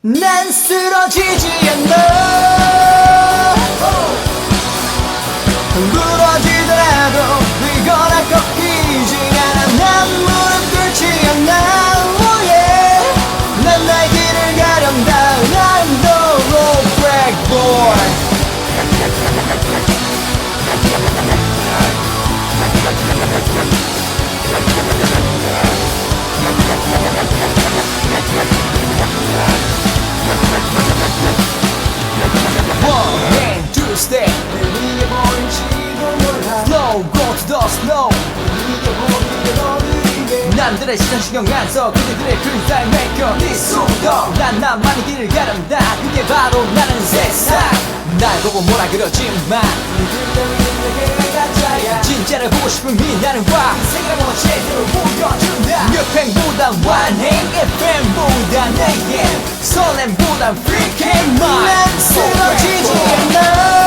난 쓰러지지 않아 남들의 시선 신경 안써. 그들의 글살 맡겨 네 속도. 난 나만의 길을 가른다. 그게 바로 나는 세상. 날 보고 뭐라 그러지만. 진짜를 보고 싶으면 나는 와. 생각을 제대로 보여준다. 몇 팽보단 완행. FM보다 내게. 설렘보단 freaking mine. 난 쓰러지지 않아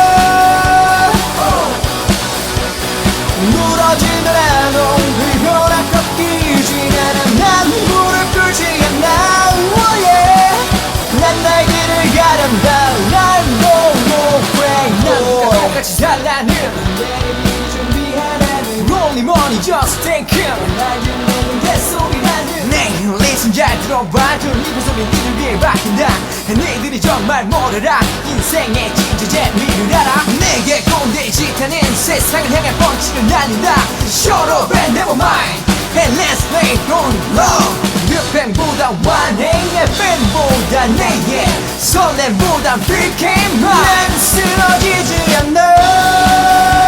Only money just thinking 날 주는 개소리 나는 내 리슨 잘 들어봐 저 리듬 소리 니들 위해 박힌다. 너희들이 정말 모르라. 인생의 진짜 재미를 알아. 내게 꼰대 짓하는 세상을 향해 펀치를 날린다. Shut up and never mind. And let's play on love. 뮤팽보다 완행 FM보다 내게 설렘보다 mine 난 쓰러지지 않아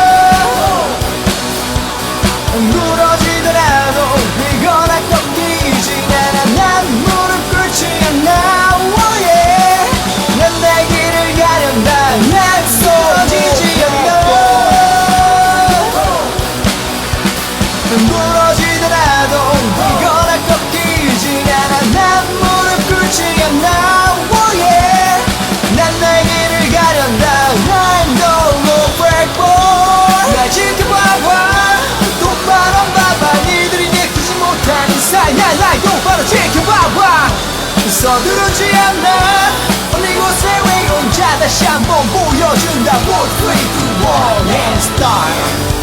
무너지더라도 이거나 꺾이지 않아. 난 무릎 꿇지 않아. Oh yeah. 난 날개를 가련다. I'm 날 지켜봐봐. 똑바로 봐봐. 니들이 느끼지 못하는 사이야 날 똑바로 지켜봐봐. 서두르지 않아. 어느 곳에 왜 혼자 다시 한번 보여준다. 4, 3, 2, 1 and start